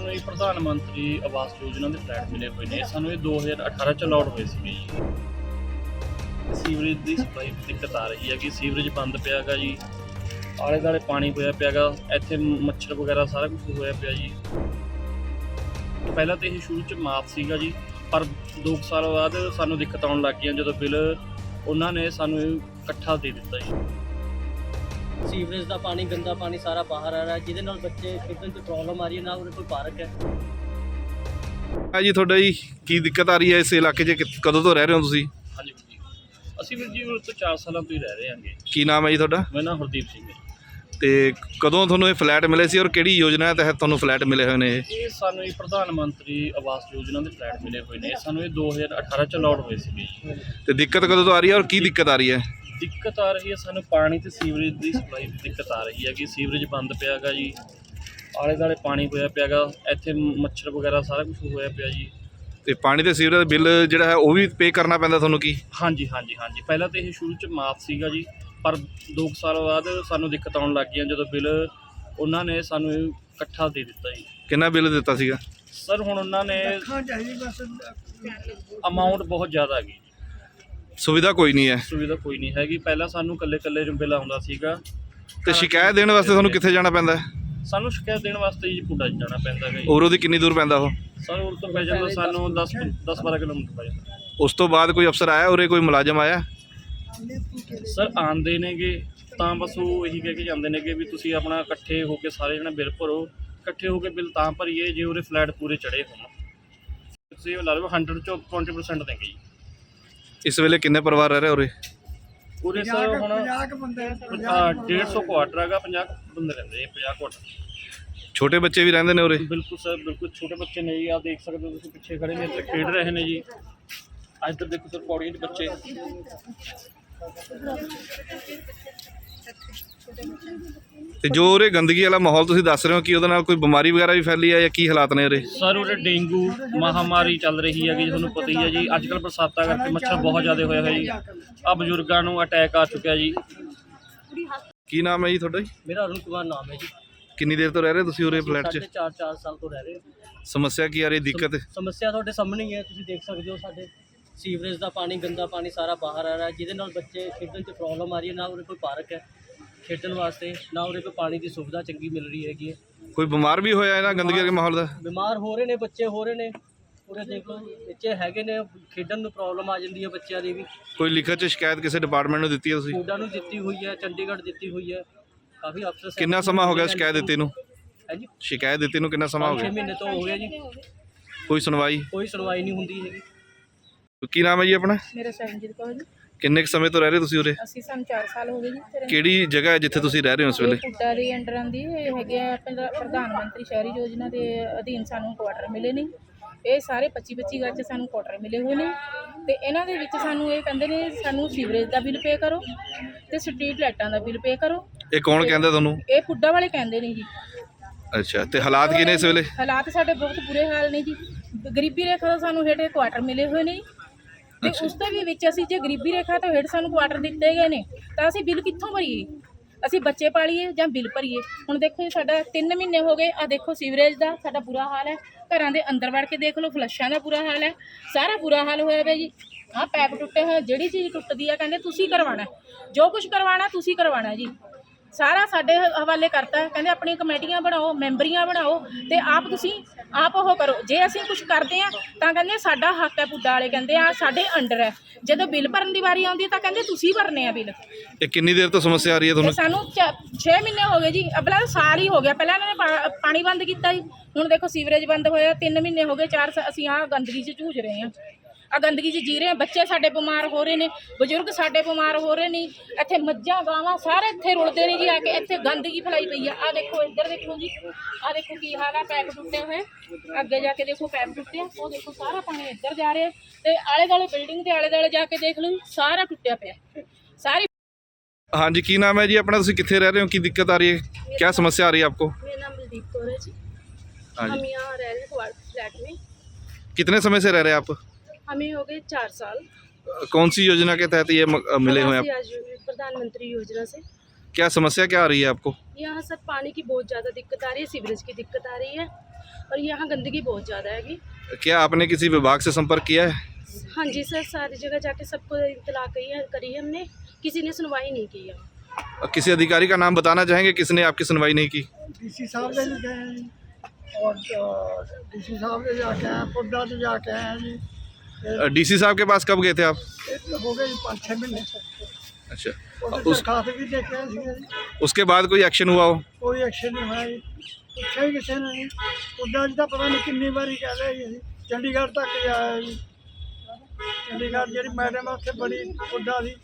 ਸਾਨੂੰ ਇਹ ਪ੍ਰਧਾਨ ਮੰਤਰੀ ਆਵਾਸ ਯੋਜਨਾ ਦੇ ਫਲੈਟ ਮਿਲੇ ਹੋਏ ਨੇ। ਸਾਨੂੰ ਇਹ 2018 ਚ ਅਲਾਟ ਹੋਏ ਸੀਗੇ ਜੀ। ਸੀਵਰੇਜ ਦੀ ਸਪਲਾਈ ਦਿੱਕਤ ਆ ਰਹੀ ਹੈ ਕਿ ਸੀਵਰੇਜ ਬੰਦ ਪਿਆਗਾ ਜੀ। ਆਲੇ ਦਾਲੇ ਪਾਣੀ ਹੋਇਆ ਪਿਆਗਾ। ਇੱਥੇ ਮੱਛਰ ਵਗੈਰਾ ਸਾਰਾ ਕੁਝ ਹੋਇਆ ਪਿਆ ਜੀ। ਪਹਿਲਾਂ ਤਾਂ ਇਹ ਸ਼ੁਰੂ ਚ ਮਾਫ ਸੀਗਾ ਜੀ। ਪਰ 2 ਸਾਲ ਬਾਅਦ ਸਾਨੂੰ ਦਿੱਕਤ ਆਉਣ ਲੱਗ ਗਈਆਂ। ਜਦੋਂ ਬਿੱਲ ਉਹਨਾਂ ਨੇ ਸਾਨੂੰ ਇਕੱਠਾ ਦੇ ਦਿੱਤਾ ਜੀ। ਸੀਵਰੇਜ ਦਾ ਪਾਣੀ ਗੰਦਾ ਪਾਣੀ ਸਾਰਾ ਬਾਹਰ ਆ ਰਿਹਾ ਜਿਹਦੇ ਨਾਲ ਬੱਚੇ ਖੇਡਣ 'ਚ ਪ੍ਰੋਬਲਮ ਆ ਰਹੀ ਹੈ ਨਾ ਉਰੇ ਕੋਈ ਪਾਰਕ ਹੈ। ਆ ਜੀ ਤੁਹਾਡਾ ਜੀ ਕੀ ਦਿੱਕਤ ਆ ਰਹੀ ਹੈ ਇਸ ਇਲਾਕੇ 'ਚ? ਕਿ- ਕਦੋਂ ਤੋਂ ਰਹਿ ਰਹੇ ਹੋ ਤੁਸੀਂ? ਹਾਂਜੀ ਵੀਰ ਜੀ ਅਸੀਂ ਵੀਰ ਜੀ ਉਰੇ ਤੋਂ 4 ਸਾਲਾਂ ਤੋਂ ਹੀ ਰਹਿ ਰਹੇ ਹਾਂਗੇ। ਕੀ ਨਾਮ ਹੈ ਜੀ ਤੁਹਾਡਾ? ਮੇਰਾ ਨਾਮ ਹਰਦੀਪ ਸਿੰਘ ਹੈ। ਤੇ ਕਦੋਂ ਤੁਹਾਨੂੰ ਇਹ ਫਲੈਟ ਮਿਲੇ ਸੀ ਔਰ ਕਿਹੜੀ ਯੋਜਨਾ ਤਹਿਤ ਤੁਹਾਨੂੰ ਫਲੈਟ ਮਿਲੇ ਹੋਏ ਨੇ ਇਹ? ਇਹ ਸਾਨੂੰ ਇਹ ਪ੍ਰਧਾਨ ਮੰਤਰੀ ਆਵਾਸ ਯੋਜਨਾ ਦੇ ਫਲੈਟ ਮਿਲੇ ਹੋਏ ਨੇ। ਸਾਨੂੰ ਇਹ 2018 ਚ ਅਲਾਟ ਹੋਏ ਸੀਗੇ। ਜੀ ਤੇ ਦਿੱਕਤ ਕਦੋਂ ਤੋਂ ਆ ਰਹੀ ਹੈ ਔਰ ਕੀ ਦਿੱਕਤ ਆ ਰਹੀ ਹੈ? ਦਿੱਕਤ ਆ ਰਹੀ ਹੈ ਸਾਨੂੰ ਪਾਣੀ ਤੇ ਸੀਵਰੇਜ ਦੀ ਸਪਲਾਈ ਦੀ ਦਿੱਕਤ ਆ ਰਹੀ ਹੈ ਕਿ ਸੀਵਰੇਜ ਬੰਦ ਪਿਆਗਾ ਜੀ। ਆਲੇ ਦਾਲੇ ਪਾਣੀ ਹੋਇਆ ਪਿਆਗਾ। ਇੱਥੇ ਮੱਛਰ ਵਗੈਰਾ ਸਾਰਾ ਕੁਝ ਹੋਇਆ ਪਿਆ ਜੀ। ਤੇ ਪਾਣੀ ਤੇ ਸੀਵਰੇਜ ਦਾ ਬਿੱਲ ਜਿਹੜਾ ਹੈ ਉਹ ਵੀ ਪੇ ਕਰਨਾ ਪੈਂਦਾ ਤੁਹਾਨੂੰ ਕੀ? ਹਾਂਜੀ ਹਾਂਜੀ ਹਾਂਜੀ। ਪਹਿਲਾਂ ਤਾਂ ਇਹ ਸ਼ੁਰੂ ਚ ਮਾਫ ਸੀਗਾ ਜੀ ਪਰ 2 ਸਾਲ ਬਾਅਦ ਸਾਨੂੰ ਦਿੱਕਤ ਆਉਣ ਲੱਗ ਗਈਆਂ। ਜਦੋਂ ਬਿੱਲ ਉਹਨਾਂ ਨੇ ਸਾਨੂੰ ਇਕੱਠਾ ਦੇ ਦਿੱਤਾ ਜੀ। ਕਿੰਨਾ ਬਿੱਲ ਦਿੱਤਾ ਸੀਗਾ? ਸਰ ਹੁਣ ਉਹਨਾਂ ਨੇ ਅਮਾਉਂਟ ਬਹੁਤ ਜ਼ਿਆਦਾ ਹੈਗੀ ਸੁਵਿਧਾ ਕੋਈ ਨਹੀਂ ਹੈ। ਸੁਵਿਧਾ ਕੋਈ ਨਹੀਂ ਹੈਗੀ। ਪਹਿਲਾਂ ਸਾਨੂੰ ਕੱਲੇ ਕੱਲੇ ਬਿੱਲ ਆਉਂਦਾ ਸੀਗਾ। ਤੇ ਸ਼ਿਕਾਇਤ ਦੇਣ ਵਾਸਤੇ ਤੁਹਾਨੂੰ ਕਿੱਥੇ ਜਾਣਾ ਪੈਂਦਾ? ਹੈ ਸਾਨੂੰ ਸ਼ਿਕਾਇਤ ਦੇਣ ਵਾਸਤੇ ਜੀ ਪੁੱਡਾ ਜਾਣਾ ਪੈਂਦਾ ਹੈ ਜੀ। ਔਰੋਂ ਦੀ ਕਿੰਨੀ ਦੂਰ ਪੈਂਦਾ ਉਹ? ਸਰ ਉਰ ਤੋਂ ਪੈ ਜਾਂਦਾ ਸਾਨੂੰ 10 10 12 ਕਿਲੋਮੀਟਰ ਪੈ ਜਾਂਦਾ। ਉਸ ਤੋਂ ਬਾਅਦ ਕੋਈ ਅਫਸਰ ਆਇਆ ਉਰੇ ਕੋਈ ਮੁਲਾਜ਼ਮ ਆਇਆ? ਸਰ ਆਂਦੇ ਨੇਗੇ ਤਾਂ ਬਸ ਉਹ ਇਹੀ ਕਹਿ ਕੇ ਜਾਂਦੇ ਨੇਗੇ ਵੀ ਤੁਸੀਂ ਆਪਣਾ ਇਕੱਠੇ ਹੋ ਕੇ ਸਾਰੇ ਜਣੇ ਬਿੱਲ ਭਰੋ। ਇਕੱਠੇ ਹੋ ਕੇ ਬਿੱਲ ਤਾਂ ਭਰੀਏ ਜੇ ਉਹਦੇ ਫਲੈਟ ਪੂਰੇ ਚੜੇ ਹੋਣ। ਤੁਸੀਂ ਇਹ ਲਾ ਲਓ 100 ਚੋਂ 20% ਦੇਂਗੇ ਜੀ। ਇਸ ਵੇਲੇ ਕਿੰਨੇ ਪਰਿਵਾਰ ਰਹਿ ਰਹੇ ਉਰੇ? ਪੂਰੇ ਸਰ ਹੁਣ 150 ਕੁਆਟਰ ਹੈਗਾ 50 ਬੰਦੇ ਰਹਿੰਦੇ ਆ 50 ਕੁਆਟਰ। ਛੋਟੇ ਬੱਚੇ ਵੀ ਰਹਿੰਦੇ ਨੇ ਉਰੇ? ਬਿਲਕੁਲ ਸਰ ਬਿਲਕੁਲ ਛੋਟੇ ਬੱਚੇ ਨੇ ਜੀ ਆ ਦੇਖ ਸਕਦੇ ਹੋ ਤੁਸੀਂ ਪਿੱਛੇ ਖੜੇ ਨੇ ਇੱਥੇ ਖੇਡ ਰਹੇ ਨੇ ਜੀ। ਅੱਜ ਤੱਕ ਦੇਖੋ ਸਰ ਪੌੜੀਆਂ 'ਚ ਬੱਚੇ। ਤੇ ਜੋ ਉਰੇ ਗੰਦਗੀ ਵਾਲਾ ਮਾਹੌਲ ਤੁਸੀਂ ਦੱਸ ਰਹੇ ਹੋ ਕਿ ਉਹਦੇ ਨਾਲ ਕੋਈ ਬਿਮਾਰੀ ਵਗੈਰਾ ਵੀ ਫੈਲੀ ਹੈ ਜਾਂ ਕੀ ਹਾਲਾਤ ਨੇ ਉਰੇ? ਸਰ ਉਰੇ ਡੇਂਗੂ ਮਹਾਮਾਰੀ ਚੱਲ ਰਹੀ ਹੈਗੀ ਜੀ ਤੁਹਾਨੂੰ ਪਤਾ ਹੀ ਹੈ ਜੀ। ਅੱਜ ਕੱਲ੍ਹ ਬਰਸਾਤਾਂ ਕਰਕੇ ਮੱਛਰ ਬਹੁਤ ਜ਼ਿਆਦਾ ਹੋਇਆ ਹੋਇਆ ਜੀ। ਆ ਬਜ਼ੁਰਗਾਂ ਨੂੰ ਅਟੈਕ ਆ ਚੁੱਕਿਆ ਜੀ। ਕੀ ਨਾਮ ਹੈ ਜੀ ਤੁਹਾਡਾ ਜੀ? ਮੇਰਾ ਅਰੁਣ ਕੁਮਾਰ ਨਾਮ ਹੈ ਜੀ। ਕਿੰਨੀ ਦੇਰ ਤੋਂ ਰਹਿ ਰਹੇ ਤੁਸੀਂ ਉਰੇ ਫਲੈਟ 'ਚ? ਸਾਡੇ 4-4 ਸਾਲ ਤੋਂ ਰਹਿ ਰਹੇ ਹਾਂ। ਸਮੱਸਿਆ ਕੀ ਆ ਰਹੀ? ਦਿੱਕਤ? ਸਮੱਸਿਆ ਤੁਹਾਡੇ ਸਾਹਮਣੇ ਹੀ ਹੈ ਤੁਸੀਂ ਦੇਖ ਸਕਦੇ ਹੋ ਸਾਡੇ। ਸੀਵਰੇਜ ਦਾ ਪਾਣੀ ਗੰਦਾ ਪਾਣੀ ਸਾਰਾ ਬਾਹਰ ਆ ਰਿਹਾ ਜਿਹਦੇ ਨਾਲ ਬੱਚੇ ਖੇਡਣ 'ਚ ਪ੍ਰੋਬਲਮ ਆ ਰਹੀ ਹੈ ਨਾ ਉਰੇ ਕੋਈ ਪਾਰਕ ਹੈ ਖੇਡਣ ਵਾਸਤੇ ਨਾ ਉਰੇ ਕੋਈ ਪਾਣੀ ਦੀ ਸੁਵਿਧਾ ਚੰਗੀ ਮਿਲ ਰਹੀ ਹੈਗੀ ਹੈ। ਕੋਈ ਬਿਮਾਰ ਵੀ ਹੋਇਆ ਇਹਨਾਂ ਗੰਦਗੀ ਦੇ ਮਾਹੌਲ ਦਾ? ਬਿਮਾਰ ਹੋ ਰਹੇ ਨੇ ਬੱਚੇ ਹੋ ਰਹੇ ਨੇ। ਉਰੇ ਦੇਖ ਬੱਚੇ ਹੈਗੇ ਨੇ ਖੇਡਣ ਨੂੰ ਪ੍ਰੋਬਲਮ ਆ ਜਾਂਦੀ ਹੈ ਬੱਚਿਆਂ ਦੀ ਵੀ। ਕੋਈ ਲਿਖਤ 'ਚ ਸ਼ਿਕਾਇਤ ਕਿਸੇ ਡਿਪਾਰਟਮੈਂਟ ਨੂੰ ਦਿੱਤੀ ਹੈ ਤੁਸੀਂ? ਸਕੂਲਾਂ ਨੂੰ ਦਿੱਤੀ ਹੋਈ ਹੈ ਚੰਡੀਗੜ੍ਹ ਦਿੱਤੀ ਹੋਈ ਹੈ। ਕਾਫੀ ਅਫਸਰ ਕਿੰਨਾ ਸਮਾਂ ਹੋ ਗਿਆ ਸ਼ਿਕਾਇਤ ਦਿੱਤੀ ਨੂੰ? ਹੈ ਜੀ ਸ਼ਿਕਾਇਤ ਦਿੱਤੀ ਨੂੰ ਕਿੰਨਾ ਸਮਾਂ ਹੋ 6 ਗਿਆ ਮਹੀਨੇ ਤੋਂ ਹੋ ਗਿਆ ਜੀ। ਕੋਈ ਸੁਣਵਾਈ? ਕੋਈ ਸੁਣਵਾਈ ਨਹੀਂ ਹੁੰਦੀ ਹੈਗੀ। ਕੀ ਨਾਮ ਹੈ ਜੀ ਆਪਣਾ? ਮੇਰਾ ਸਰਨਜੀਤ ਕੌਰ ਜੀ। ਕਿੰਨੇ ਕੁ ਸਮੇਂ ਤੋਂ ਰਹਿ ਰਹੇ ਤੁਸੀਂ ਉਰੇ? ਅਸੀਂ ਸਾਨੂੰ 4 ਸਾਲ ਹੋ ਗਏ ਜੀ ਤੇ ਕਿਹੜੀ ਜਗ੍ਹਾ ਹੈ ਜਿੱਥੇ ਤੁਸੀਂ ਰਹਿ ਰਹੇ ਹੋ ਇਸ ਵੇਲੇ? ਪੁੱਡਾ ਦੇ ਅੰਡਰ ਆਂਦੀ ਇਹ ਹੈਗੇ ਆ ਪ੍ਰਧਾ- ਪ੍ਰਧਾਨ ਮੰਤਰੀ ਸ਼ਹਿਰੀ ਯੋਜਨਾ ਦੇ ਅਧੀਨ ਸਾਨੂੰ ਕੁਆਟਰ ਮਿਲੇ ਨੇ। ਇਹ ਸਾਰੇ 25 25 ਗੱਜ ਸਾਨੂੰ ਕੁਆਟਰ ਮਿਲੇ ਹੋਏ ਨੇ। ਤੇ ਇਹਨਾਂ ਦੇ ਵਿੱਚ ਸਾਨੂੰ ਇਹ ਕਹਿੰਦੇ ਨੇ ਸਾਨੂੰ ਸੀਵਰੇਜ ਦਾ ਬਿੱਲ ਪੇ ਕਰੋ ਤੇ ਸਟਰੀਟ ਲਾਈਟਾਂ ਦਾ ਬਿੱਲ ਪੇ ਕਰੋ। ਇਹ ਕੌਣ ਕਹਿੰਦਾ ਤੁਹਾਨੂੰ? ਇਹ ਪੁੱਡਾ ਵਾਲੇ ਕਹਿੰਦੇ ਨੇ ਜੀ। ਅੱਛਾ ਤੇ ਹਾਲਾਤ ਕੀ ਨੇ ਇਸ ਵੇਲੇ? ਹਾਲਾਤ ਸਾਡੇ ਬਹੁਤ ਬੁਰੇ ਹਾਲ ਨੇ ਜੀ। ਗਰੀਬੀ ਰੇਖਾ ਤੋਂ ਸਾਨੂੰ ਹੇਠ ਕੁਆਟਰ ਮਿਲੇ ਹੋਏ ਨੇ। ਜੀ। ਤੇ ਉਸ ਦੇ ਵੀ ਵਿੱਚ ਅਸੀਂ ਜੇ ਗਰੀਬੀ ਰੇਖਾ ਤੋਂ ਹੇਠ ਸਾਨੂੰ ਕੁਆਟਰ ਦਿੱਤੇ ਗਏ ਨੇ ਤਾਂ ਅਸੀਂ ਬਿੱਲ ਕਿੱਥੋਂ ਭਰੀਏ? ਅਸੀਂ ਬੱਚੇ ਪਾਲੀਏ ਜਾਂ ਬਿੱਲ ਭਰੀਏ? ਹੁਣ ਦੇਖੋ ਜੀ ਸਾਡਾ 3 ਮਹੀਨੇ ਹੋ ਗਏ ਆ ਦੇਖੋ ਸੀਵਰੇਜ ਦਾ ਸਾਡਾ ਬੁਰਾ ਹਾਲ ਹੈ। ਘਰਾਂ ਦੇ ਅੰਦਰ ਵੜ ਕੇ ਦੇਖ ਲਓ ਫਲੱਸ਼ਾਂ ਦਾ ਬੁਰਾ ਹਾਲ ਹੈ। ਸਾਰਾ ਬੁਰਾ ਹਾਲ ਹੋਇਆ ਪਿਆ ਜੀ। ਆਹ ਪੈਪ ਟੁੱਟੇ ਹੋਏ ਜਿਹੜੀ ਚੀਜ਼ ਟੁੱਟਦੀ ਆ ਕਹਿੰਦੇ ਤੁਸੀਂ ਕਰਵਾਉਣਾ ਹੈ। ਜੋ ਕੁਝ ਕਰਵਾਉਣਾ ਤੁਸੀਂ ਕਰਵਾਉਣਾ ਜੀ। ਸਾਰਾ ਸਾਡੇ ਹਵਾਲੇ ਕਰਤਾ। ਕਹਿੰਦੇ ਆਪਣੀਆਂ ਕਮੇਟੀਆਂ ਬਣਾਓ ਮੈਂਬਰੀਆਂ ਬਣਾਓ ਤੇ ਆਪ ਤੁਸੀਂ ਆਪ ਉਹ ਕਰੋ। ਜੇ ਅਸੀਂ ਕੁਝ ਕਰਦੇ ਆ ਤਾਂ ਕਹਿੰਦੇ ਸਾਡਾ ਹੱਕ ਹੈ ਪੁੱਡਾ ਵਾਲੇ ਕਹਿੰਦੇ ਆ ਸਾਡੇ ਅੰਡਰ ਹੈ। ਜਦੋਂ ਬਿੱਲ ਭਰਨ ਦੀ ਵਾਰੀ ਆਉਂਦੀ ਹੈ ਤਾਂ ਕਹਿੰਦੇ ਤੁਸੀਂ ਭਰਨੇ ਆ ਬਿੱਲ। ਇਹ ਕਿੰਨੀ ਦੇਰ ਤੋਂ ਸਮੱਸਿਆ ਆ ਰਹੀ ਹੈ ਤੇ ਤੁਹਾਨੂੰ? ਸਾਨੂੰ 6 ਮਹੀਨੇ ਹੋ ਗਏ ਜੀ। ਅਬਲਾ ਸਾਲ ਹੀ ਹੋ ਗਿਆ। ਪਹਿਲਾਂ ਇਹਨਾਂ ਨੇ ਪਾ- ਪਾਣੀ ਬੰਦ ਕੀਤਾ ਜੀ। ਹੁਣ ਦੇਖੋ ਸੀਵਰੇਜ ਬੰਦ ਹੋਇਆ। 3 ਮਹੀਨੇ ਹੋ ਗਏ। 4 ਅਸੀਂ ਆ ਗੰਦਗੀ 'ਚ ਝੂਝ ਰਹੇ ਹਾਂ। ਆ ਗੰਦਗੀ 'ਚ ਜੀ ਰਹੇ ਹਾਂ ਬੱਚੇ ਸਾਡੇ ਬਿਮਾਰ ਹੋ ਰਹੇ ਨੇ ਬਜ਼ੁਰਗ ਸਾਡੇ ਬਿਮਾਰ ਹੋ ਰਹੇ ਨੇ ਇੱਥੇ ਮੱਝਾਂ ਗਾਵਾਂ ਸਾਰੇ ਇੱਥੇ ਰੁਲਦੇ ਨੇ ਜੀ ਆ ਕੇ ਇੱਥੇ ਗੰਦਗੀ ਫੈਲਾਈ ਪਈ ਆ ਆ ਦੇਖੋ ਇੱਧਰ ਦੇਖੋ ਜੀ ਆ ਦੇਖੋ ਕੀ ਹਾਲ ਆ ਪੈਪ ਟੁੱਟੇ ਹੋਏ ਅੱਗੇ ਜਾ ਕੇ ਦੇਖੋ ਪੈਪ ਟੁੱਟੇ ਆ ਉਹ ਦੇਖੋ ਸਾਰਾ ਪਾਣੀ ਇੱਧਰ ਜਾ ਰਿਹਾ ਤੇ ਆਲੇ ਦੁਆਲੇ ਬਿਲਡਿੰਗ ਦੇ ਆਲੇ ਦੁਆਲੇ ਜਾ ਕੇ ਦੇਖ ਲਓ ਸਾਰਾ ਟੁੱਟਿਆ ਪਿਆ ਸਾਰੀ ਹਾਂਜੀ ਕੀ ਨਾਮ ਹੈ ਜੀ ਆਪਣਾ ਤੁਸੀਂ ਕਿੱਥੇ ਰਹਿ ਰਹੇ ਹੋ ਕੀ ਦਿੱਕਤ ਆ ਰਹੀ ਹੈ क्या समस्या आ रही है आपको मेरा नाम बलदीप कौर है जी हाँ हम जी यहाँ रह रहे हैं क्वार्ट फ्लैट में कितने समय से रह रहे हैं आप हमें हो गए चार साल। कौन सी योजना के तहत ये मिले हुए प्रधानमंत्री योजना से। क्या समस्या क्या आ रही है आपको? यहाँ सर पानी की बहुत ज़्यादा दिक्कत आ रही है सीवरेज की दिक्कत आ रही है और यहाँ गंदगी बहुत ज़्यादा है क्या आपने किसी विभाग से संपर्क किया है? हाँ जी सर सारी जगह जाके सबको इतला करी है हमने। किसी ने सुनवाई नहीं की है। किसी अधिकारी का नाम बताना चाहेंगे? किसने आपकी सुनवाई नहीं की? डीसी साहब ने और डीसी साहब ने जाके हैं पुड्डा से जाके हैं जी। डीसी साहब के पास कब गए थे आप ਇਹ ਹੋ ਗਏ ਜੀ ਪੰਜ ਛੇ ਮਹੀਨੇ अच्छा ਉਹਦੇ उस ਦਰਖਾਸਤ ਵੀ ਦੇ ਕੇ ਆਏ ਸੀਗੇ ਜੀ उसके बाद कोई एक्शन हुआ हो ਕੋਈ ਐਕਸ਼ਨ ਨਹੀਂ ਹੋਇਆ ਜੀ ਪੁੱਛਿਆ ਹੀ ਕਿਸੇ ਨੇ ਜੀ ਪੁੱਡਾ ਜੀ ਤਾਂ ਪਤਾ ਨਹੀਂ ਕਿੰਨੀ ਵਾਰੀ ਕਹਿ ਲਿਆ ਜੀ ਅਸੀਂ ਚੰਡੀਗੜ੍ਹ ਤੱਕ ਜਾਇਆ ਜੀ ਚੰਡੀਗੜ੍ਹ ਜਿਹੜੀ ਮੈਡਮ ਆ ਉੱਥੇ ਬੜੀ ਪੁੱਡਾ ਸੀ